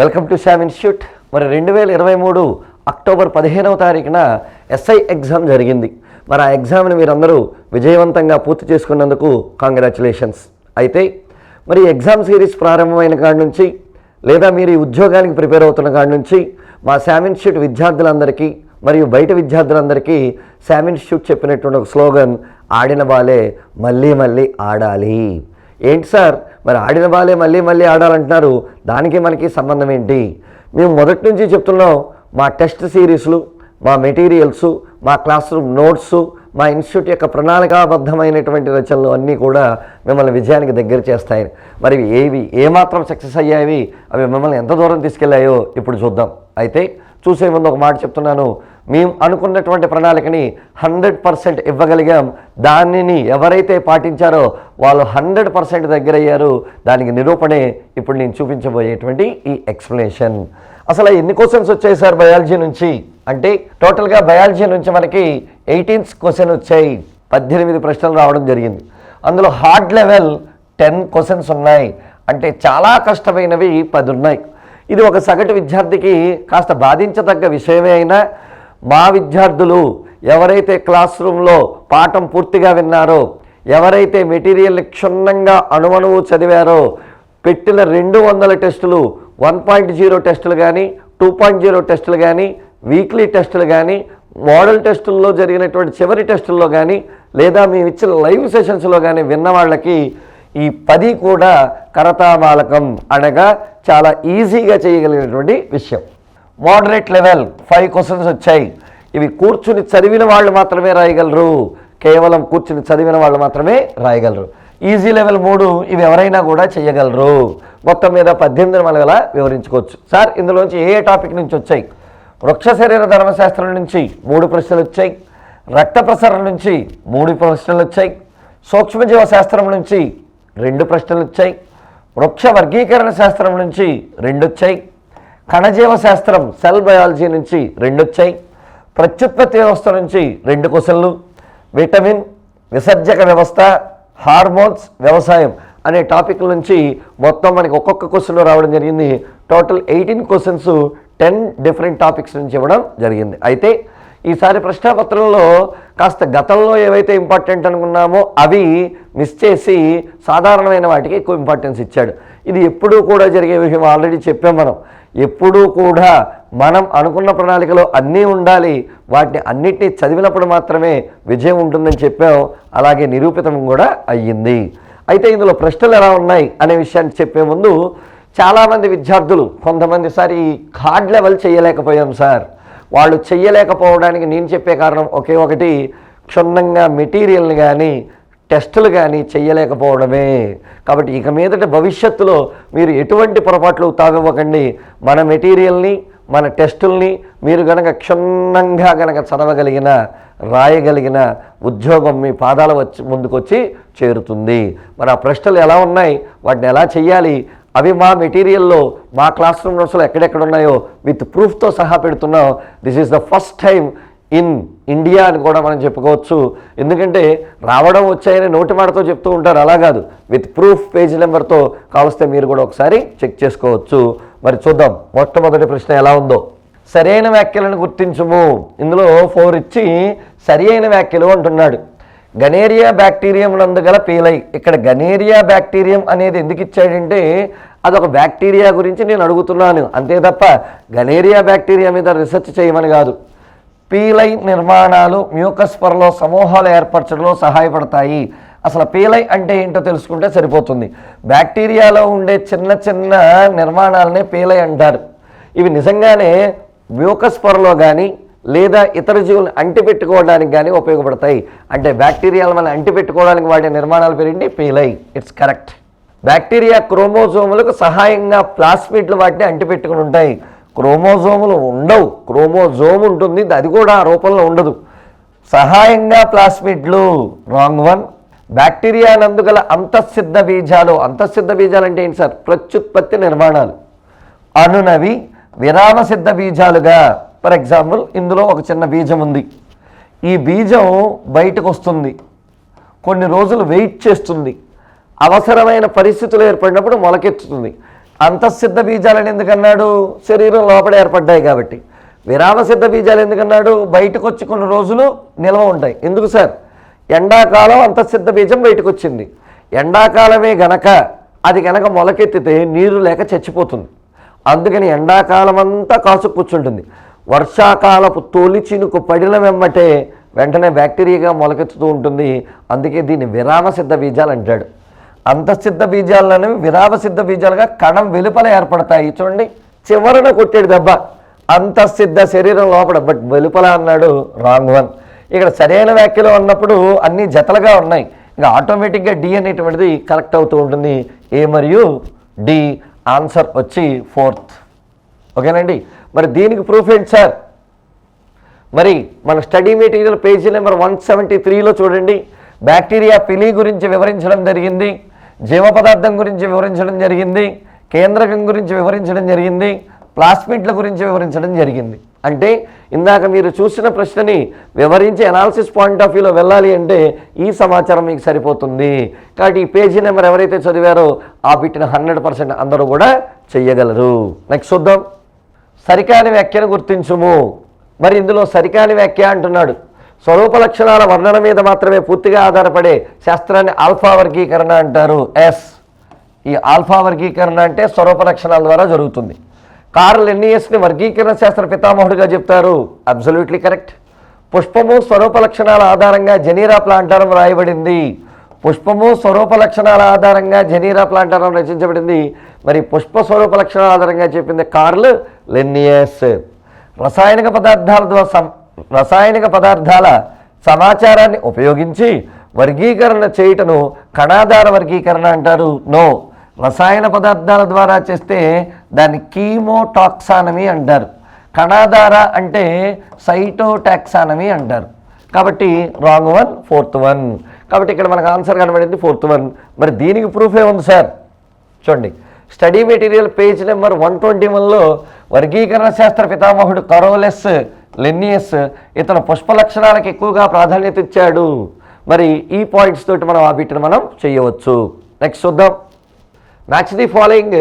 Welcome to Sam institute మరి రెండు వేల ఇరవై మూడు అక్టోబర్ పదిహేనవ తారీఖున ఎస్ఐ ఎగ్జామ్ జరిగింది. మరి ఆ ఎగ్జామ్ని మీరందరూ విజయవంతంగా పూర్తి చేసుకున్నందుకు కాంగ్రాచులేషన్స్ అయితే మరి ఎగ్జామ్ సిరీస్ ప్రారంభమైన కాడి నుంచి లేదా మీరు ఈ ఉద్యోగానికి ప్రిపేర్ అవుతున్న కాడి నుంచి మా శామ్ ఇన్స్టిట్యూట్ విద్యార్థులందరికీ మరియు బయట విద్యార్థులందరికీ శామ్ ఇన్స్టిట్యూట్ చెప్పినటువంటి ఒక స్లోగన్ ఆడిన బాలే మళ్ళీ మళ్ళీ ఆడాలి. ఏంటి సార్? మరి ఆడిన బాలే మళ్ళీ మళ్ళీ ఆడాలంటున్నారు. దానికి మనకి సంబంధం ఏంటి? మేము మొదటి నుంచి చెప్తున్నాం మా టెస్ట్ సిరీస్లు మా మెటీరియల్స్ మా క్లాస్ రూమ్ నోట్స్ మా ఇన్స్టిట్యూట్ యొక్క ప్రణాళికాబద్ధమైనటువంటి రచనలు అన్నీ కూడా మిమ్మల్ని విజయానికి దగ్గర చేస్తాయి. మరి ఏవి ఏమాత్రం సక్సెస్ అయ్యాయి? అవి మిమ్మల్ని ఎంత దూరం తీసుకెళ్ళాయో ఇప్పుడు చూద్దాం. అయితే చూసే ముందు ఒక మాట చెప్తున్నాను. మేము అనుకున్నటువంటి ప్రణాళికని హండ్రెడ్ పర్సెంట్ ఇవ్వగలిగాం. దానిని ఎవరైతే పాటించారో వాళ్ళు హండ్రెడ్ పర్సెంట్ దగ్గర అయ్యారు దానికి నిరూపణే ఇప్పుడు నేను చూపించబోయేటువంటి ఈ ఎక్స్ప్లెనేషన్. అసలు ఎన్ని క్వశ్చన్స్ వచ్చాయి సార్ బయాలజీ నుంచి? అంటే టోటల్గా బయాలజీ నుంచి మనకి ఎయిటీన్స్ క్వశ్చన్ వచ్చాయి. పద్దెనిమిది ప్రశ్నలు రావడం జరిగింది. అందులో హార్డ్ లెవెల్ టెన్ క్వశ్చన్స్ ఉన్నాయి. అంటే చాలా కష్టమైనవి పది ఉన్నాయి ఇది ఒక సగటు విద్యార్థికి కాస్త బాధించదగ్గ విషయమే అయినా మా విద్యార్థులు ఎవరైతే క్లాస్ రూమ్లో పాఠం పూర్తిగా విన్నారో ఎవరైతే మెటీరియల్ని క్షుణ్ణంగా అణువణువు చదివారో పెట్టిన రెండు వందల టెస్టులు వన్ పాయింట్ జీరో టెస్టులు కానీ టూ పాయింట్ జీరో టెస్టులు కానీ వీక్లీ టెస్టులు కానీ మోడల్ టెస్టుల్లో జరిగినటువంటి చివరి టెస్టుల్లో కానీ లేదా మేము ఇచ్చిన లైవ్ సెషన్స్లో కానీ విన్న వాళ్ళకి ఈ పది కూడా కరతామాలకం అనగా చాలా ఈజీగా చేయగలిగినటువంటి విషయం. మోడరేట్ లెవెల్ ఫైవ్ క్వశ్చన్స్ వచ్చాయి. ఇవి కూర్చుని చదివిన వాళ్ళు మాత్రమే రాయగలరు. కేవలం కూర్చుని చదివిన వాళ్ళు మాత్రమే రాయగలరు. ఈజీ లెవెల్ మూడు ఇవి ఎవరైనా కూడా చేయగలరు మొత్తం మీద పద్దెనిమిది మనగల వివరించుకోవచ్చు. సార్ ఇందులోంచి ఏ ఏ టాపిక్ నుంచి వచ్చాయి? వృక్ష శరీర ధర్మశాస్త్రం నుంచి మూడు ప్రశ్నలు వచ్చాయి. రక్త ప్రసరణ నుంచి మూడు ప్రశ్నలు వచ్చాయి. సూక్ష్మజీవ శాస్త్రం నుంచి రెండు ప్రశ్నలు వచ్చాయి. వృక్ష వర్గీకరణ శాస్త్రం నుంచి రెండు వచ్చాయి. కణజీవ శాస్త్రం సెల్ బయాలజీ నుంచి రెండు వచ్చాయి ప్రత్యుత్పత్తి వ్యవస్థ నుంచి రెండు క్వశ్చన్లు విటమిన్ విసర్జక వ్యవస్థ హార్మోన్స్ వ్యవసాయం అనే టాపిక్ నుంచి మొత్తం మనకి ఒక్కొక్క క్వశ్చన్ రావడం జరిగింది. Total eighteen questions ten different topics నుంచి ఇవ్వడం జరిగింది. అయితే ఈసారి ప్రశ్నాపత్రంలో కాస్త గతంలో ఏవైతే ఇంపార్టెంట్ అనుకున్నామో అవి మిస్ చేసి సాధారణమైన వాటికి ఎక్కువ ఇంపార్టెన్స్ ఇచ్చాడు. ఇది ఎప్పుడూ కూడా జరిగే విషయం ఆల్రెడీ చెప్పాం మనం. ఎప్పుడూ కూడా మనం అనుకున్న ప్రణాళికలో అన్నీ ఉండాలి. వాటిని అన్నిటినీ చదివినప్పుడు మాత్రమే విజయం ఉంటుందని చెప్పాం అలాగే నిరూపితం కూడా అయ్యింది. అయితే ఇందులో ప్రశ్నలు ఎలా ఉన్నాయి అనే విషయాన్ని చెప్పే ముందు చాలామంది విద్యార్థులు కొంతమంది సారి కార్డ్ లెవెల్ చేయలేకపోయాం సార్. వాళ్ళు చెయ్యలేకపోవడానికి నేను చెప్పే కారణం ఒకే ఒకటి క్షుణ్ణంగా మెటీరియల్ని కానీ టెస్టులు కానీ చేయలేకపోవడమే కాబట్టి ఇక మీదట భవిష్యత్తులో మీరు ఎటువంటి పొరపాట్లు తావివ్వకండి మన మెటీరియల్ని మన టెస్టుల్ని మీరు గనక క్షుణ్ణంగా గనక చదవగలిగిన రాయగలిగిన ఉద్యోగం మీ పాదాల వచ్చి ముందుకొచ్చి చేరుతుంది. మరి ఆ ప్రశ్నలు ఎలా ఉన్నాయి? వాటిని ఎలా చేయాలి అవి మా మెటీరియల్లో మా క్లాస్ రూమ్ నోట్స్లో ఎక్కడెక్కడ ఉన్నాయో విత్ ప్రూఫ్తో సహా పెడుతున్నాం. This is the first time in India అని కూడా మనం చెప్పుకోవచ్చు. ఎందుకంటే రావడం వచ్చాయని నోటి మాటతో చెప్తూ ఉంటారు. అలా కాదు. విత్ ప్రూఫ్ పేజ్ నెంబర్తో కావస్తే మీరు కూడా ఒకసారి చెక్ చేసుకోవచ్చు. మరి చూద్దాం మొట్టమొదటి ప్రశ్న ఎలా ఉందో. సరైన వ్యాఖ్యలను గుర్తించుము. ఇందులో ఫోర్ ఇచ్చి సరి అయిన వ్యాఖ్యలు అంటున్నాడు. గనేరియా బ్యాక్టీరియం నందు గల పీలై. ఇక్కడ గనేరియా బ్యాక్టీరియం అనేది ఎందుకు ఇచ్చాడంటే అదొక బ్యాక్టీరియా గురించి నేను అడుగుతున్నాను. అంతే తప్ప గనేరియా బ్యాక్టీరియా మీద రీసెర్చ్ చేయమని కాదు. పీలై నిర్మాణాలు మ్యూకస్ పొరలో సమూహాలు ఏర్పరచడంలో సహాయపడతాయి. అసలు పీలై అంటే ఏంటో తెలుసుకుంటే సరిపోతుంది. బ్యాక్టీరియాలో ఉండే చిన్న చిన్న నిర్మాణాలనే పీలై అంటారు. ఇవి నిజంగానే మ్యూకస్ పొరలో కానీ లేదా ఇతర జీవులను అంటిపెట్టుకోవడానికి కానీ ఉపయోగపడతాయి. అంటే బ్యాక్టీరియాలు మనం అంటిపెట్టుకోవడానికి వాడే నిర్మాణాలు పేరేంటి? పీలై. ఇట్స్ కరెక్ట్ బ్యాక్టీరియా క్రోమోజోములకు సహాయంగా ప్లాస్మిడ్లు వాటిని అంటిపెట్టుకుని ఉంటాయి. క్రోమోజోములు ఉండవు. క్రోమోజోమ్ ఉంటుంది. అది కూడా ఆ రూపంలో ఉండదు. సహాయంగా ప్లాస్మిడ్లు రాంగ్ వన్. బ్యాక్టీరియా నందుగల అంతఃసిద్ధ బీజాలు అంతఃసిద్ధ బీజాలు అంటే ఏంటి సార్? ప్రత్యుత్పత్తి నిర్మాణాలు. అనునవి విరామ సిద్ధ బీజాలుగా. ఫర్ ఎగ్జాంపుల్ ఇందులో ఒక చిన్న బీజం ఉంది. ఈ బీజం బయటకు వస్తుంది. కొన్ని రోజులు వెయిట్ చేస్తుంది. అవసరమైన పరిస్థితులు ఏర్పడినప్పుడు మొలకెత్తుతుంది. అంతఃసిద్ధ బీజాలని ఎందుకన్నాడు? శరీరం లోపల ఏర్పడ్డాయి కాబట్టి. విరామ సిద్ధ బీజాలు ఎందుకన్నాడు? బయటకు వచ్చి కొన్ని రోజులు నిల్వ ఉంటాయి. ఎందుకు సార్? ఎండాకాలం అంతఃసిద్ధ బీజం బయటకు వచ్చింది ఎండాకాలమే గనక అది గనక మొలకెత్తితే నీరు లేక చచ్చిపోతుంది. అందుకని ఎండాకాలం అంతా కాసు కూర్చుంటుంది. వర్షాకాలపు తొలి చినుకు పడిన వెంబటే వెంటనే బ్యాక్టీరియాగా మొలకెత్తుతూ ఉంటుంది. అందుకే దీన్ని విరామ సిద్ధ బీజాలు అంటాడు. అంతఃసిద్ధ బీజాలు అనేవి విరామ సిద్ధ బీజాలుగా కణం వెలుపల ఏర్పడతాయి. చూడండి చివరన కొట్టాడు దెబ్బ. అంతఃసిద్ధ శరీరం లోపల బట్ వెలుపల అన్నాడు రాంగ్ వన్ ఇక్కడ సరైన వ్యాఖ్యలో ఉన్నప్పుడు అన్ని జతలుగా ఉన్నాయి. ఇంకా ఆటోమేటిక్గా డి అనేటువంటిది కరెక్ట్ అవుతూ ఉంటుంది. ఏ మరియు డి ఆన్సర్ వచ్చి ఫోర్త్. ఓకేనండి? మరి దీనికి ప్రూఫ్ ఏంటి సార్? మరి మన study material page number one seventy త్రీలో చూడండి. బ్యాక్టీరియా పిలి గురించి వివరించడం జరిగింది. జీవ పదార్థం గురించి వివరించడం జరిగింది కేంద్రకం గురించి వివరించడం జరిగింది ప్లాస్మిట్ల గురించి వివరించడం జరిగింది. అంటే ఇందాక మీరు చూసిన ప్రశ్నని వివరించి అనాలిసిస్ పాయింట్ ఆఫ్ వ్యూలో వెళ్ళాలి అంటే ఈ సమాచారం మీకు సరిపోతుంది. కాబట్టి ఈ పేజీ నెంబర్ ఎవరైతే చదివారో ఆ బిట్టిన హండ్రెడ్ పర్సెంట్ అందరూ కూడా చెయ్యగలరు. నెక్స్ట్ చూద్దాం. సరికాని వ్యాఖ్యను గుర్తించుము. మరి ఇందులో సరికాని వ్యాఖ్య అంటున్నాడు. స్వరూప లక్షణాల వర్ణన మీద మాత్రమే పూర్తిగా ఆధారపడే శాస్త్రాన్ని ఆల్ఫా వర్గీకరణ అంటారు. ఎస్ ఈ ఆల్ఫా వర్గీకరణ అంటే స్వరూప లక్షణాల ద్వారా జరుగుతుంది. కార్ల్ ఎన్ఈఎస్ని వర్గీకరణ శాస్త్ర పితామహుడిగా చెప్తారు. అబ్సల్యూట్లీ కరెక్ట్ పుష్పము స్వరూప లక్షణాల ఆధారంగా జనీరా ప్లాంటారం రాయబడింది పుష్పము స్వరూప లక్షణాల ఆధారంగా జనీరా ప్లాంటారం రచించబడింది. మరి పుష్ప స్వరూప లక్షణాల ఆధారంగా చెప్పింది కార్ల్ లెన్నియస్ రసాయనిక పదార్థాల ద్వారా సం- రసాయనిక పదార్థాల సమాచారాన్ని ఉపయోగించి వర్గీకరణ చేయుటను కణాధార వర్గీకరణ అంటారు. నో. రసాయన పదార్థాల ద్వారా చేస్తే దాన్ని కీమోటాక్సానమీ అంటారు. కణాధార అంటే సైటోటాక్సానమీ అంటారు. కాబట్టి రాంగ్ వన్ ఫోర్త్ వన్. కాబట్టి ఇక్కడ మనకు ఆన్సర్ కనబడింది ఫోర్త్ వన్. మరి దీనికి ప్రూఫే ఉంది సార్? చూడండి. Study material page number one twenty వన్లో వర్గీకరణ శాస్త్ర పితామహుడు కరోలెస్ లెన్నియస్ ఇతను పుష్ప లక్షణాలకు ఎక్కువగా ప్రాధాన్యత ఇచ్చాడు. మరి ఈ పాయింట్స్ తోటి మనం ఆ బిట్ని మనం చేయవచ్చు. నెక్స్ట్ చూద్దాం. మ్యాచ్ ది ఫాలోయింగ్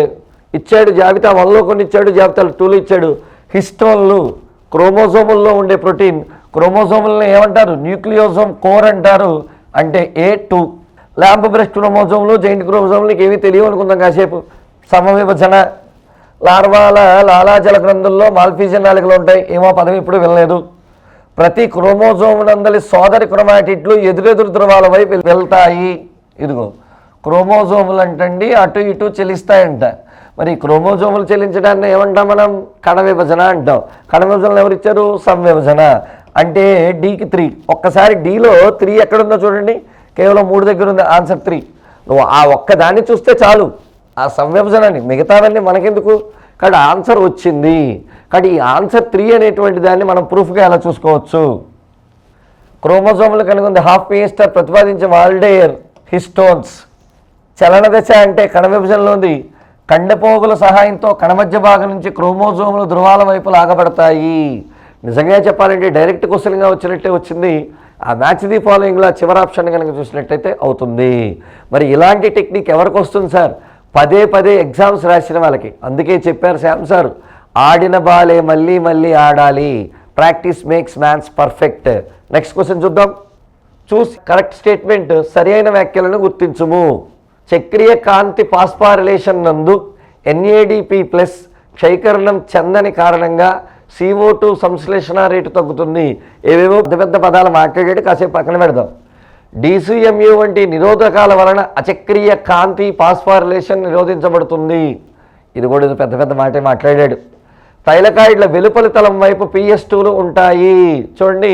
ఇచ్చాడు జాబితా వన్లో కొన్ని ఇచ్చాడు జాబితాలు టూలో ఇచ్చాడు. హిస్టోన్లు క్రోమోజోముల్లో ఉండే ప్రోటీన్. క్రోమోజోములను ఏమంటారు? న్యూక్లియోజోమ్ కోర్ అంటారు. అంటే ఏ టూ ల్యాంప్ బ్రెస్ట్ క్రోమోజోములు జైంట్ క్రోమోజోములకి ఏమీ తెలియవు అనుకుందాం కాసేపు. సమవిభజన. లార్వాల లాలాజల గ్రంథుల్లో మాల్ఫీజియన్ నాలుగులు ఉంటాయి. ఏమో పదవి ఇప్పుడు వినలేదు. ప్రతి క్రోమోజోమునందలి సోదరి క్రోమాటిట్లు ఎదురెదురు ధ్రువాల వైపు వెళ్తాయి. ఇదిగో క్రోమోజోములు అంటండి అటు ఇటు చెల్లిస్తాయంట మరి క్రోమోజోములు చెల్లించడాన్ని ఏమంటాం మనం? కణ విభజన అంటాం. కణ విభజనలు ఎవరు ఇచ్చారు? సంవిభజన. అంటే డీకి త్రీ. ఒక్కసారి డీలో త్రీ ఎక్కడుందో చూడండి. కేవలం మూడు దగ్గర ఉంది ఆన్సర్ త్రీ. నువ్వు ఆ ఒక్కదాన్ని చూస్తే చాలు. ఆ సంవిభజనని మిగతావన్నీ మనకెందుకు? కానీ ఆన్సర్ వచ్చింది. కానీ ఈ ఆన్సర్ త్రీ అనేటువంటి దాన్ని మనం ప్రూఫ్గా ఎలా చూసుకోవచ్చు? క్రోమోజోములు కనుగొంది హాఫ్ మినిస్టర్ ప్రతిపాదించే వాల్డేయర్ హిస్టోన్స్. చలన దశ అంటే కణ విభజనలో ఉంది. కండపోగుల సహాయంతో కణ మధ్య భాగం నుంచి క్రోమోజోములు ధృవాల వైపు లాగబడతాయి నిజంగా చెప్పాలంటే డైరెక్ట్ క్వశ్చన్గా వచ్చినట్టే వచ్చింది. ఆ మ్యాచ్ ది ఫాలోయింగ్లో చివరి ఆప్షన్ కనుక చూసినట్టయితే అవుతుంది. మరి ఇలాంటి టెక్నిక్ ఎవరికి వస్తుంది సార్? పదే పదే ఎగ్జామ్స్ రాసిన వాళ్ళకి. అందుకే చెప్పారు శ్యామ్ సార్. ఆడిన బాలే మళ్ళీ మళ్ళీ ఆడాలి. Practice makes mans perfect next question చూద్దాం. చూసి కరెక్ట్ స్టేట్మెంట్ సరైన వ్యాఖ్యలను గుర్తించుము. చక్రీయ కాంతి పాస్పారిలేషన్ నందు ఎన్ఏడిపి ప్లస్ క్షయకరణం చెందని కారణంగా సిఓ టూ సంశ్లేషణ రేటు తగ్గుతుంది. ఏవేవో పెద్ద పెద్ద పదాలు మాట్లాడేటి కాసేపు పక్కన పెడదాం. డిసిఎంయు వంటి నిరోధకాల వలన అచక్రీయ కాంతి పాస్ఫారిలేషన్ నిరోధించబడుతుంది. ఇది కూడా పెద్ద పెద్ద మాటే మాట్లాడాడు. తైలకాయిడ్ల వెలుపలి తలం వైపు పిఎస్ టూలు ఉంటాయి. చూడండి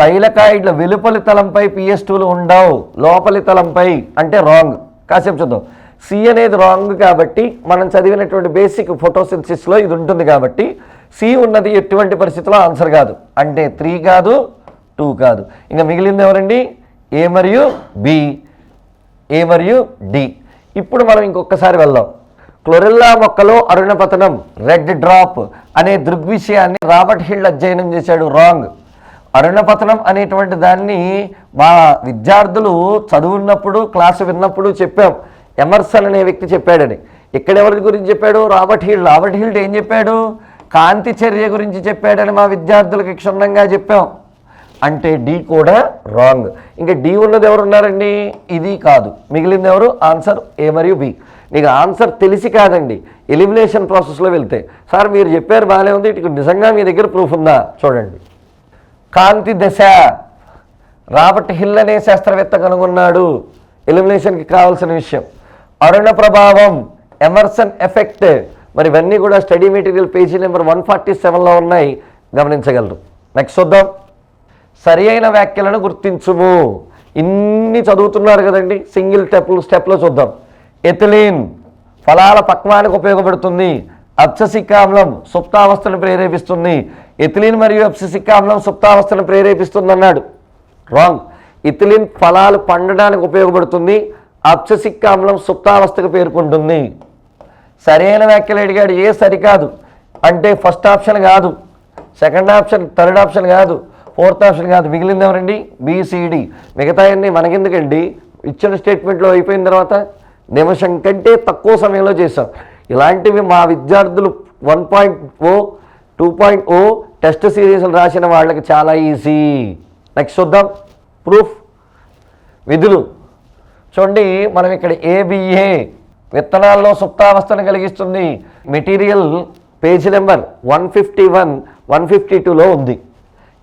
తైలకాయిడ్ల వెలుపలి తలంపై పిఎస్ టూలు ఉండవు. లోపలి తలంపై అంటే రాంగ్. కాసేపు చూద్దాం. సి అనేది రాంగ్ కాబట్టి మనం చదివినటువంటి బేసిక్ ఫోటోసిన్సిస్లో ఇది ఉంటుంది కాబట్టి సి ఉన్నది ఎటువంటి పరిస్థితిలో ఆన్సర్ కాదు. అంటే త్రీ కాదు టూ కాదు. ఇంకా మిగిలింది ఎవరండి? ఏ మరియు బి ఏ మరియు డి ఇప్పుడు మనం ఇంకొకసారి వెళ్దాం. క్లోరిల్లా మొక్కలో అరుణపతనం రెడ్ డ్రాప్ అనే దృగ్విషయాన్ని రాబర్ట్ హిల్ అధ్యయనం చేశాడు. రాంగ్. అరుణపతనం అనేటువంటి దాన్ని మా విద్యార్థులు చదువున్నప్పుడు క్లాసు విన్నప్పుడు చెప్పాం. ఎమర్సన్ అనే వ్యక్తి చెప్పాడని. ఇక్కడెవరి గురించి చెప్పాడు? రాబర్ట్ హీల్డ్ రాబర్ట్ హీల్డ్ ఏం చెప్పాడు? కాంతి చర్య గురించి చెప్పాడని మా విద్యార్థులకు క్షుణ్ణంగా చెప్పాం. అంటే డి కూడా రాంగ్ ఇంకా డి ఉన్నది ఎవరు ఉన్నారండి ఇది కాదు. మిగిలింది ఎవరు? ఆన్సర్ ఏ మరియు బి నీకు ఆన్సర్ తెలిసి కాదండి. ఎలిమినేషన్ ప్రాసెస్లో వెళ్తే. సార్ మీరు చెప్పారు బాగానే ఉంది. ఇటు నిజంగా మీ దగ్గర ప్రూఫ్ ఉందా? చూడండి. కాంతి దశ. రాబర్ట్ హిల్ అనే శాస్త్రవేత్త కనుగొన్నాడు. ఎలిమినేషన్కి కావాల్సిన విషయం. అరుణ ప్రభావం ఎమర్సన్ ఎఫెక్ట్ మరి ఇవన్నీ కూడా study material page number one forty సెవెన్లో ఉన్నాయి. గమనించగలరు. నెక్స్ట్ చూద్దాం. సరి అయిన వ్యాఖ్యలను గుర్తించుము. ఇన్ని చదువుతున్నారు కదండి సింగిల్ స్టెప్ స్టెప్లో చూద్దాం. ఎథిలీన్ ఫలాల పక్వానికి ఉపయోగపడుతుంది. అప్ససిక్ ఆమ్లం సుప్తావస్థను ప్రేరేపిస్తుంది. ఎథిలిన్ మరియు అప్ససిక్ ఆమ్లం సుప్తావస్థను ప్రేరేపిస్తుంది అన్నాడు రాంగ్. ఇథిలిన్ ఫలాలు పండడానికి ఉపయోగపడుతుంది. అప్ససిక్ ఆమ్లం సుప్తావస్థకు పేర్కొంటుంది. సరైన వ్యాఖ్యలు అడిగాడు ఏ సరికాదు అంటే ఫస్ట్ ఆప్షన్ కాదు. సెకండ్ ఆప్షన్ థర్డ్ ఆప్షన్ కాదు. ఫోర్త్ ఆప్షన్ కాదు మిగిలింది ఎవరండి? బీసీడీ మిగతా అన్ని మనకెందుకండి? ఇచ్చిన స్టేట్మెంట్లో అయిపోయిన తర్వాత నిమిషం కంటే తక్కువ సమయంలో చేశాం. ఇలాంటివి మా విద్యార్థులు one point O two point O test సిరీస్లు రాసిన వాళ్ళకి చాలా ఈజీ నెక్స్ట్ చూద్దాం. ప్రూఫ్ విధులు. చూడండి మనం ఇక్కడ ఏబిఏ విత్తనాల్లో సుప్తావస్థను కలిగిస్తుంది. Material page number one fifty one one fifty టూలో ఉంది.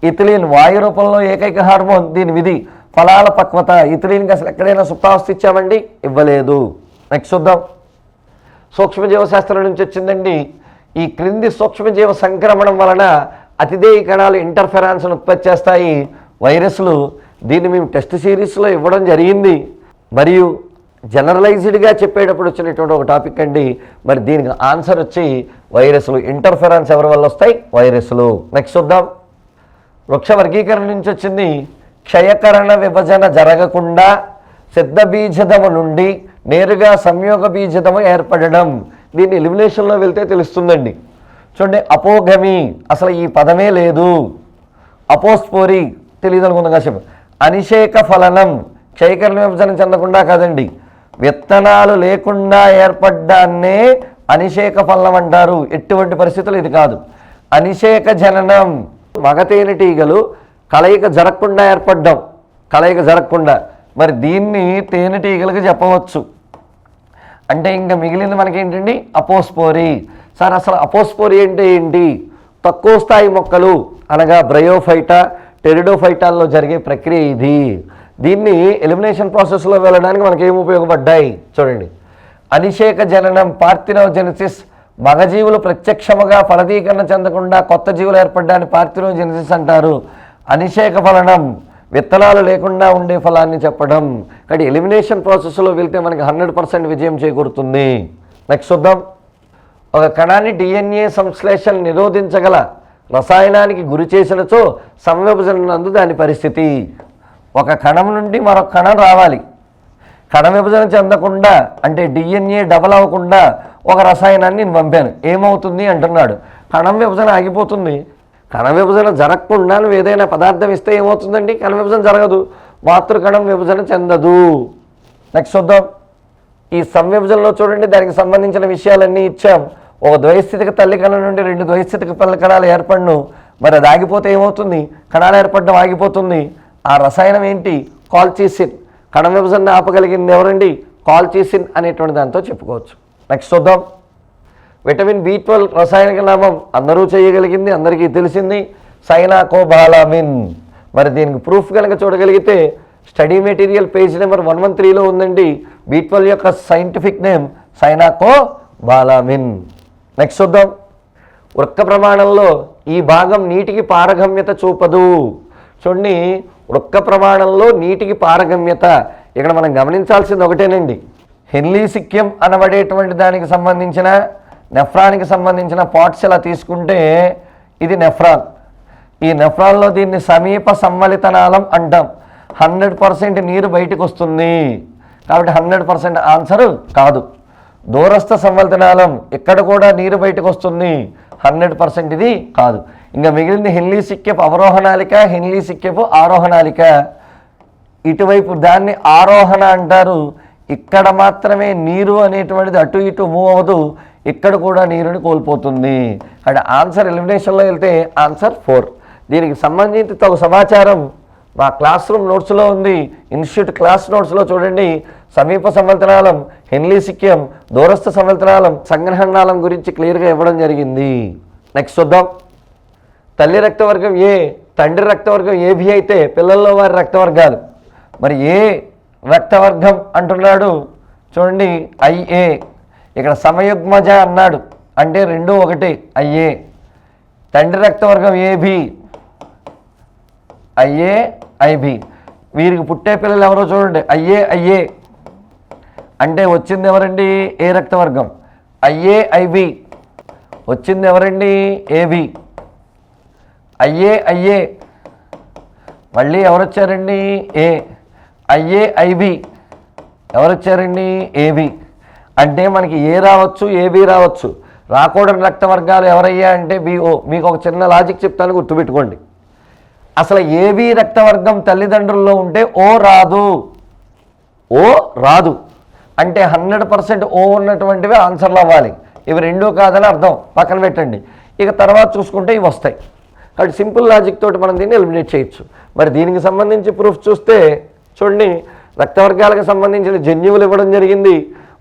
ఇథిలీన్ వాయు రూపంలో ఏకైక హార్మోన్ దీని విధి ఫలాల పక్వత. ఇథిలీన్కి అసలు ఎక్కడైనా సుప్తావస్థ ఇచ్చామండి? ఇవ్వలేదు. నెక్స్ట్ చూద్దాం. సూక్ష్మజీవశాస్త్రం నుంచి వచ్చిందండి. ఈ క్రింది సూక్ష్మజీవ సంక్రమణం వలన అతిదేయ కణాలు ఇంటర్ఫెరాన్స్ను ఉత్పత్తి చేస్తాయి. వైరస్లు దీన్ని మేము టెస్ట్ సిరీస్లో ఇవ్వడం జరిగింది. మరియు జనరలైజ్డ్గా చెప్పేటప్పుడు వచ్చినటువంటి ఒక టాపిక్ అండి. మరి దీనికి ఆన్సర్ వచ్చి వైరస్లు ఇంటర్ఫెరాన్స్ ఎవరి వల్ల వస్తాయి? వైరస్లు. నెక్స్ట్ చూద్దాం. వృక్ష వర్గీకరణ నుంచి వచ్చింది క్షయకరణ విభజన జరగకుండా సిద్ధ బీజదము నుండి నేరుగా సంయోగ బీజదము ఏర్పడడం. దీన్ని ఎలిమినేషన్లో వెళ్తే తెలుస్తుందండి. చూడండి అపోగమి అసలు ఈ పదమే లేదు. అపోస్పోరి తెలియదు అనుకుందాం కాసేపు. అనిషేక ఫలనం క్షయకరణ విభజన చెందకుండా కాదండి. విత్తనాలు లేకుండా ఏర్పడ్డాన్నే అనిషేక ఫలనం అంటారు. ఎటువంటి పరిస్థితులు ఇది కాదు. అనిషేక జననం మగ తేనెటీగలు కలయిక జరగకుండా ఏర్పడ్డాం. కలయిక జరగకుండా. మరి దీన్ని తేనెటీగలకు చెప్పవచ్చు. అంటే ఇంకా మిగిలింది మనకేంటండి? అపోస్పోరి. సార్ అసలు అపోస్పోరి అంటే ఏంటి? తక్కువ స్థాయి మొక్కలు అనగా బ్రయోఫైటా టెరిడోఫైటాల్లో జరిగే ప్రక్రియ ఇది. దీన్ని ఎలిమినేషన్ ప్రాసెస్లో వెళ్ళడానికి మనకి ఏమి ఉపయోగపడ్డాయి? చూడండి. అనిషేక జననం పార్థినోజెనసిస్ మగజీవులు ప్రత్యక్షముగా ఫలదీకరణ చెందకుండా కొత్త జీవులు ఏర్పడ్డాన్ని పార్థినోజెనసిస్ అంటారు. అనిషేక ఫలనం విత్తనాలు లేకుండా ఉండే ఫలాన్ని చెప్పడం. కానీ ఎలిమినేషన్ ప్రాసెస్లో వెళ్తే మనకి హండ్రెడ్ పర్సెంట్ విజయం చేకూరుతుంది. నెక్స్ట్ చూద్దాం. ఒక కణాన్ని డిఎన్ఏ సంశ్లేషణ నిరోధించగల రసాయనానికి గురి చేసినచో సంవిభజన నందు దాని పరిస్థితి. ఒక కణం నుండి మరొక కణం రావాలి. కణ విభజన చెందకుండా అంటే డిఎన్ఏ డబల్ అవ్వకుండా ఒక రసాయనాన్ని నేను పంపాను. ఏమవుతుంది అంటున్నాడు. కణం విభజన ఆగిపోతుంది. కణ విభజన జరగకుండా నువ్వు ఏదైనా పదార్థం ఇస్తే ఏమవుతుందండి? కణ విభజన జరగదు. మాతృ కణం విభజన చెందదు. నెక్స్ట్ చూద్దాం. ఈ సంవిభజనలో చూడండి దానికి సంబంధించిన విషయాలన్నీ ఇచ్చాం. ఒక ద్వైస్థితిక తల్లి కళ నుండి రెండు ద్వైస్థితిక పిల్లల కణాలు ఏర్పడను. మరి అది ఆగిపోతే ఏమవుతుంది? కణాలు ఏర్పడడం ఆగిపోతుంది. ఆ రసాయనం ఏంటి? కాల్చీసిన్. కణ విభజన ఆపగలిగింది ఎవరండి? కాల్చీసిన్ అనేటువంటి దాంతో చెప్పుకోవచ్చు. నెక్స్ట్ చూద్దాం విటమిన్ బి ట్వెల్వ్ రసాయనిక నామం అందరూ చేయగలిగింది అందరికీ తెలిసింది. సైనాకోబాలామిన్ మరి దీనికి ప్రూఫ్ కనుక చూడగలిగితే study material page number one one త్రీలో ఉందండి. బి ట్వెల్వ్ యొక్క scientific name cyanocobalamin next చూద్దాం వృక్క ప్రమాణంలో ఈ భాగం నీటికి పారగమ్యత చూపదు. చూడండి వృక్క ప్రమాణంలో నీటికి పారగమ్యత. ఇక్కడ మనం గమనించాల్సింది ఒకటేనండి. హెన్లీ సిక్యం అనబడేటువంటి దానికి సంబంధించిన నెఫ్రాన్కి సంబంధించిన పార్ట్స్ ఇలా తీసుకుంటే ఇది నెఫ్రాన్. ఈ నెఫ్రాన్లో దీన్ని సమీప సంవలితనాలం అంటాం. హండ్రెడ్ పర్సెంట్ నీరు బయటకు వస్తుంది. కాబట్టి హండ్రెడ్ పర్సెంట్ ఆన్సర్ కాదు. దూరస్థ సంవలితనాలం ఇక్కడ కూడా నీరు బయటకు వస్తుంది. హండ్రెడ్ పర్సెంట్ ఇది కాదు. ఇంకా మిగిలింది హెన్లీ సిక్కెపు అవరోహణాలిక హెన్లీ సిక్కెపు ఆరోహణాలిక. ఇటువైపు దాన్ని ఆరోహణ అంటారు. ఇక్కడ మాత్రమే నీరు అనేటువంటిది అటు ఇటు మూవ్ అవ్వదు. ఇక్కడ కూడా నీరుని కోల్పోతుంది. అండ్ ఆన్సర్ ఎలిమినేషన్లో వెళ్తే ఆన్సర్ ఫోర్ దీనికి సంబంధించి తగు సమాచారం మా క్లాస్ రూమ్ నోట్స్లో ఉంది. ఇన్స్టిట్యూట్ క్లాస్ నోట్స్లో చూడండి. సమీప సంవత్సరాలం హెన్లీ సిక్యం దూరస్థ సంవత్సరాలం సంగ్రహణాలం గురించి క్లియర్గా ఇవ్వడం జరిగింది. నెక్స్ట్ చూద్దాం. తల్లి రక్తవర్గం ఏ? తండ్రి రక్తవర్గం ఏబి అయితే? పిల్లల్లో వారి రక్తవర్గాలు. మరి ఏ రక్తవర్గం అంటున్నాడు. చూడండి ఐఏ. ఇక్కడ సమయుగ్మజ అన్నాడు. అంటే రెండు ఒకటి ఐఏ. తండ్రి రక్తవర్గం ఏబి. IA IB. వీరికి పుట్టే పిల్లలు ఎవరో చూడండి. IA IA. అంటే వచ్చింది ఎవరండి? ఏ రక్తవర్గం? IA IB. వచ్చింది ఎవరండి? ఏబి. అయ్యే అయ్యే మళ్ళీ ఎవరు వచ్చారండి ఏ. అయ్యే ఐబి ఎవరు ఏబి అంటే మనకి ఏ రావచ్చు ఏబి రావచ్చు. రాకూడని రక్త వర్గాలు ఎవరయ్యా అంటే బిఓ మీకు ఒక చిన్న లాజిక్ చెప్తాను గుర్తుపెట్టుకోండి. అసలు ఏబి రక్తవర్గం తల్లిదండ్రుల్లో ఉంటే ఓ రాదు. ఓ రాదు. అంటే హండ్రెడ్ పర్సెంట్ ఓ ఉన్నటువంటివి ఆన్సర్లు అవ్వాలి. ఇవి రెండూ కాదని అర్థం. పక్కన పెట్టండి. ఇక తర్వాత చూసుకుంటే ఇవి వస్తాయి. కాబట్టి సింపుల్ లాజిక్ తోటి మనం దీన్ని ఎలిమినేట్ చేయొచ్చు. మరి దీనికి సంబంధించి ప్రూఫ్ చూస్తే చూడండి రక్తవర్గాలకు సంబంధించిన జన్యువులు ఇవ్వడం జరిగింది.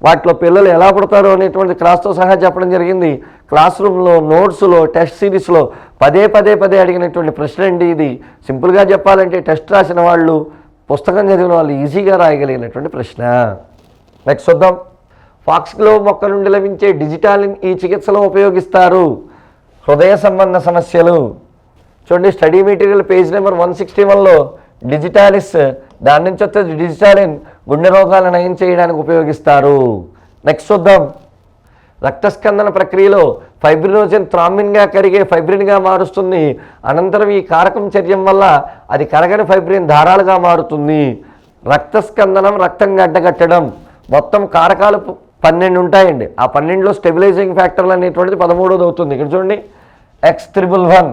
వాటిలో పిల్లలు ఎలా పుడతారు అనేటువంటి క్లాస్తో సహా చెప్పడం జరిగింది. క్లాస్ రూమ్లో నోట్స్లో టెస్ట్ సిరీస్లో పదే పదే పదే అడిగినటువంటి ప్రశ్న అండి ఇది. సింపుల్గా చెప్పాలంటే టెస్ట్ రాసిన వాళ్ళు పుస్తకం చదివిన వాళ్ళు ఈజీగా రాయగలిగినటువంటి ప్రశ్న. నెక్స్ట్ చూద్దాం. ఫాక్స్గ్లో మొక్క నుండి లభించే డిజిటాలిన్ ఈ చికిత్సలో ఉపయోగిస్తారు. హృదయ సంబంధ సమస్యలు. చూడండి study material page number one sixty వన్లో డిజిటాలిస్ దాని నుంచి వచ్చే డిజిటాలిన్ గుండె రోగాలను నయం చేయడానికి ఉపయోగిస్తారు. నెక్స్ట్ చూద్దాం. రక్తస్కందన ప్రక్రియలో ఫైబ్రినోజన్ థ్రామిన్గా కరిగే ఫైబ్రిన్గా మారుస్తుంది. అనంతరం ఈ కారకం చర్యం వల్ల అది కరగని ఫైబ్రిన్ దారాలుగా మారుతుంది. రక్తస్కందనం రక్తం గడ్డగట్టడం మొత్తం కారకాలు పన్నెండు ఉంటాయండి. ఆ పన్నెండులో స్టెబిలైజింగ్ ఫ్యాక్టర్లు అనేటువంటిది పదమూడోది అవుతుంది. ఇక్కడ చూడండి. ఎక్స్ త్రిబుల్ వన్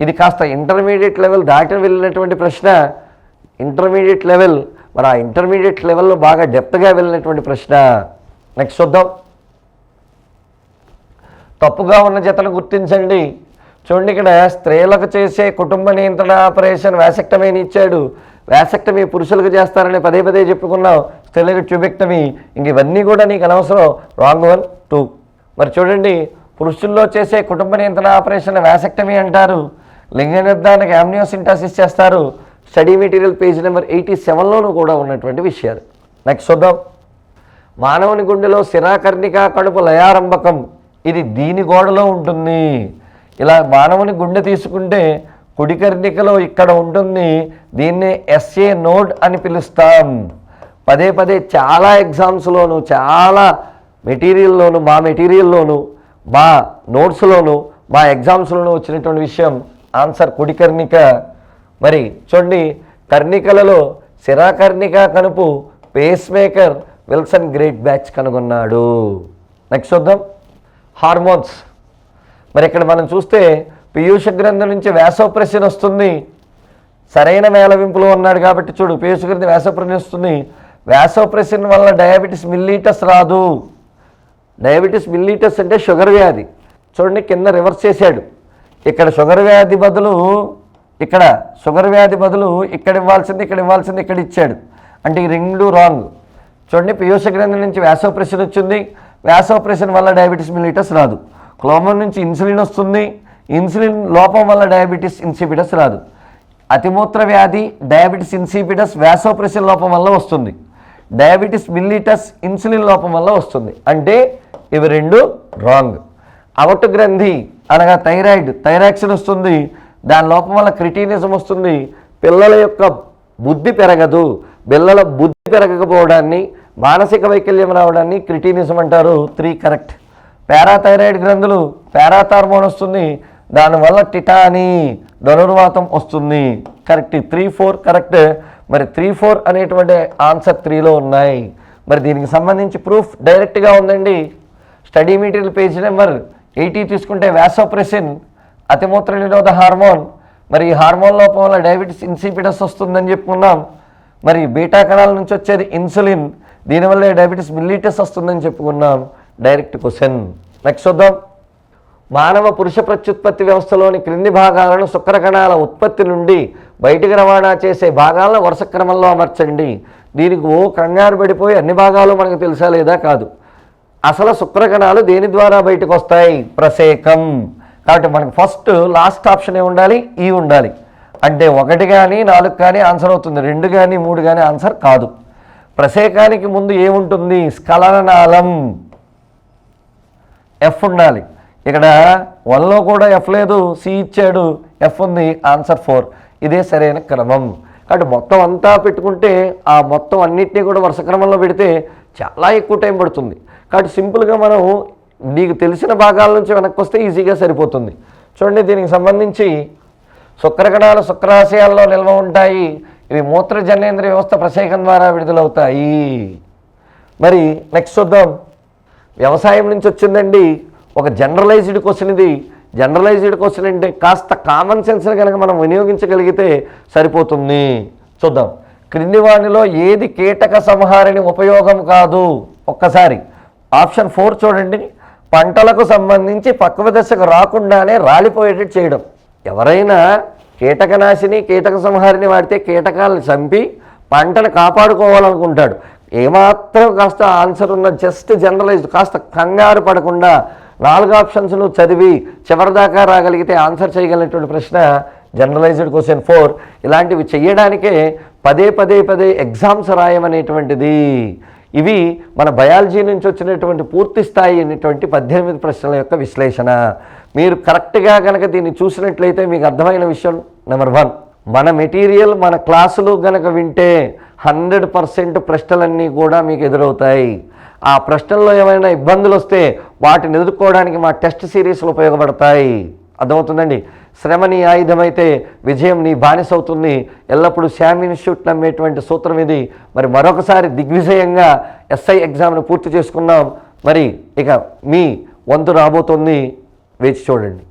ఇది కాస్త ఇంటర్మీడియట్ లెవెల్ దాటి వెళ్ళినటువంటి ప్రశ్న. Intermediate level. మరి ఆ ఇంటర్మీడియట్ లెవెల్లో బాగా డెప్త్గా వెళ్ళినటువంటి ప్రశ్న. నెక్స్ట్ చూద్దాం. తప్పుగా ఉన్న జతను గుర్తించండి. చూడండి ఇక్కడ స్త్రీలకు చేసే కుటుంబ నియంత్రణ ఆపరేషన్ వ్యాసెక్టమీని ఇచ్చాడు. వ్యాసెక్టమీ పురుషులకు చేస్తారని పదే పదే చెప్పుకున్నావు. స్త్రీలకు ట్యూబెక్టమీ. ఇంక ఇవన్నీ కూడా నీకు అనవసరం. Wrong one two. మరి చూడండి పురుషుల్లో చేసే కుటుంబ నియంత్రణ ఆపరేషన్ వ్యాసెక్టమీ అంటారు. లింగ నిర్ధారణకు యామ్నియోసింటాసిస్ చేస్తారు. Study material page number eighty సెవెన్లోనూ కూడా ఉన్నటువంటి విషయాలు. నెక్స్ట్ చూద్దాం. మానవుని గుండెలో శిరాకర్ణిక కడుపు లయారంభకం. ఇది దీని గోడలో ఉంటుంది. ఇలా మానవుని గుండె తీసుకుంటే కుడికర్ణికలో ఇక్కడ ఉంటుంది. దీన్నే ఎస్ఏ నోడ్ అని పిలుస్తాం. పదే పదే చాలా ఎగ్జామ్స్లోను చాలా మెటీరియల్లోను మా మెటీరియల్లోను మా నోట్స్లోను మా ఎగ్జామ్స్లోను వచ్చినటువంటి విషయం. ఆన్సర్ కుడికర్ణిక. మరి చూడండి కర్ణికలలో శిరాకర్ణిక కనుపు pacemaker Wilson Greatbatch కనుగొన్నాడు. నెక్స్ట్ చూద్దాం. హార్మోన్స్ మరి ఇక్కడ మనం చూస్తే పీయూష గ్రంథం నుంచి వ్యాసోప్రెషన్ వస్తుంది. సరైన మేళవింపులో ఉన్నాడు కాబట్టి చూడు పీయూష గ్రంథం వ్యాసోప్రెషన్ వస్తుంది. వ్యాసోప్రెషన్ వల్ల డయాబెటీస్ మిల్లీటస్ రాదు. డయాబెటీస్ మిల్లీటస్ అంటే షుగర్ వ్యాధి. చూడండి కింద రివర్స్ చేశాడు. ఇక్కడ షుగర్ వ్యాధి బదులు ఇక్కడ షుగర్ వ్యాధి బదులు ఇక్కడ ఇవ్వాల్సింది ఇక్కడ ఇవ్వాల్సింది ఇక్కడ ఇచ్చాడు. అంటే ఈ రెండు రాంగ్. చూడండి పీయూష గ్రంథి నుంచి వ్యాసోప్రెషన్ వచ్చింది. వ్యాసోప్రెషన్ వల్ల డయాబెటీస్ మిలిటస్ రాదు. క్లోమన్ నుంచి ఇన్సులిన్ వస్తుంది. ఇన్సులిన్ లోపం వల్ల డయాబెటీస్ ఇన్సిపిటస్ రాదు. అతిమూత్ర వ్యాధి డయాబెటీస్ ఇన్సిపిటస్ వ్యాసోప్రెషన్ లోపం వల్ల వస్తుంది. డయాబెటీస్ మిల్లిటస్ ఇన్సులిన్ లోపం వల్ల వస్తుంది. అంటే ఇవి రెండు రాంగ్. అవటు గ్రంథి అనగా థైరాయిడ్ థైరాక్సిన్ వస్తుంది. దాని లోపం వల్ల క్రిటీనిజం వస్తుంది. పిల్లల యొక్క బుద్ధి పెరగదు. పిల్లల బుద్ధి పెరగకపోవడాన్ని మానసిక వైకల్యం రావడాన్ని క్రిటీనిజం అంటారు. Three correct. పారాథైరాయిడ్ గ్రంథులు పారాథార్మోన్ వస్తుంది. దానివల్ల టిటాని ధనుర్వాతం వస్తుంది. కరెక్ట్. Three four correct. మరి త్రీ ఫోర్ అనేటువంటి ఆన్సర్ త్రీలో ఉన్నాయి. మరి దీనికి సంబంధించి ప్రూఫ్ డైరెక్ట్గా ఉందండి. Study material page number eighty తీసుకుంటే వ్యాసోప్రెసిన్ అతిమూత్ర నిరోధ హార్మోన్. మరి ఈ హార్మోన్ లోపం వల్ల డయాబెటీస్ ఇన్సిపిటస్ వస్తుందని చెప్పుకున్నాం. మరి బీటా కణాల నుంచి వచ్చేది ఇన్సులిన్. దీనివల్ల డయాబెటీస్ మిల్లీటస్ వస్తుందని చెప్పుకున్నాం. డైరెక్ట్ క్వశ్చన్ నెక్స్ట్ చూద్దాం. మానవ పురుష ప్రత్యుత్పత్తి వ్యవస్థలోని క్రింది భాగాలను శుక్రకణాల ఉత్పత్తి నుండి బయటికి రవాణా చేసే భాగాలను వరుస క్రమంలో అమర్చండి. దీనికి ఓ కంగారు పడిపోయి అన్ని భాగాలు మనకు తెలుసా లేదా కాదు. అసలు శుక్రకణాలు దేని ద్వారా బయటకు వస్తాయి? ప్రసేకం. కాబట్టి మనకు ఫస్ట్ లాస్ట్ ఆప్షన్ ఏ ఉండాలి ఈ ఉండాలి. అంటే ఒకటి కానీ నాలుగు కానీ ఆన్సర్ అవుతుంది. రెండు కానీ మూడు కానీ ఆన్సర్ కాదు. ప్రసేకానికి ముందు ఏముంటుంది? స్ఖలననాళం. ఎఫ్ ఉండాలి. ఇక్కడ వన్లో కూడా ఎఫ్ లేదు సి ఇచ్చాడు ఎఫ్ ఉంది ఆన్సర్ ఫోర్ ఇదే సరైన క్రమం. కాబట్టి మొత్తం అంతా పెట్టుకుంటే ఆ మొత్తం అన్నిటినీ కూడా వరుస క్రమంలో పెడితే చాలా ఎక్కువ టైం పడుతుంది. కాబట్టి సింపుల్గా మనం నీకు తెలిసిన భాగాల నుంచి వెనక్కి వస్తే ఈజీగా సరిపోతుంది. చూడండి దీనికి సంబంధించి శుక్రకణాలు శుక్రాశయాల్లో నిల్వ ఉంటాయి. ఇవి మూత్రజనేంద్రియ వ్యవస్థ ప్రసేకం ద్వారా విడుదలవుతాయి. మరి నెక్స్ట్ చూద్దాం. వ్యవసాయం నుంచి వచ్చిందండి. ఒక జనరలైజ్డ్ క్వశ్చన్ ఇది. జనరలైజ్డ్ క్వశ్చన్ అంటే కాస్త కామన్ సెన్స్ని కనుక మనం వినియోగించగలిగితే సరిపోతుంది. చూద్దాం. క్రింది వాణిలో ఏది కీటక సంహారిణి ఉపయోగం కాదు? ఒక్కసారి. ఆప్షన్ ఫోర్ చూడండి. పంటలకు సంబంధించి పక్వ దశకు రాకుండానే రాలిపోయేటట్టు చేయడం. ఎవరైనా కీటకనాశిని కీటక సంహారిని వాడితే కీటకాలను చంపి పంటను కాపాడుకోవాలనుకుంటాడు. ఏమాత్రం కాస్త ఆన్సర్ ఉన్న జస్ట్ జనరలైజ్డ్ కాస్త కంగారు పడకుండా నాలుగు ఆప్షన్స్ను చదివి చివరిదాకా రాగలిగితే ఆన్సర్ చేయగలిగినటువంటి ప్రశ్న జనరలైజ్డ్ క్వశ్చన్ ఫోర్. ఇలాంటివి చేయడానికే పదే పదే పదే ఎగ్జామ్స్ రాయమనేటువంటిది. ఇవి మన బయాలజీ నుంచి వచ్చినటువంటి పూర్తి స్థాయి అయినటువంటి పద్దెనిమిది ప్రశ్నల యొక్క విశ్లేషణ. మీరు కరెక్ట్గా కనుక దీన్ని చూసినట్లయితే మీకు అర్థమైన విషయం నెంబర్ వన్ మన మెటీరియల్ మన క్లాసులు కనుక వింటే హండ్రెడ్ పర్సెంట్ ప్రశ్నలన్నీ కూడా మీకు ఎదురవుతాయి. ఆ ప్రశ్నల్లో ఏమైనా ఇబ్బందులు వస్తే వాటిని ఎదుర్కోవడానికి మా టెస్ట్ సిరీస్లు ఉపయోగపడతాయి. అర్థమవుతుందండి? శ్రమ నీ ఆయుధమైతే విజయం నీ బానిస అవుతుంది ఎల్లప్పుడూ శామ్ ఇన్స్టిట్యూట్ నమ్మేటువంటి సూత్రం ఇది. మరి మరొకసారి దిగ్విజయంగా ఎస్ఐ ఎగ్జామ్ను పూర్తి చేసుకున్నాం. మరి ఇక మీ వంతు రాబోతుంది. వేచి చూడండి.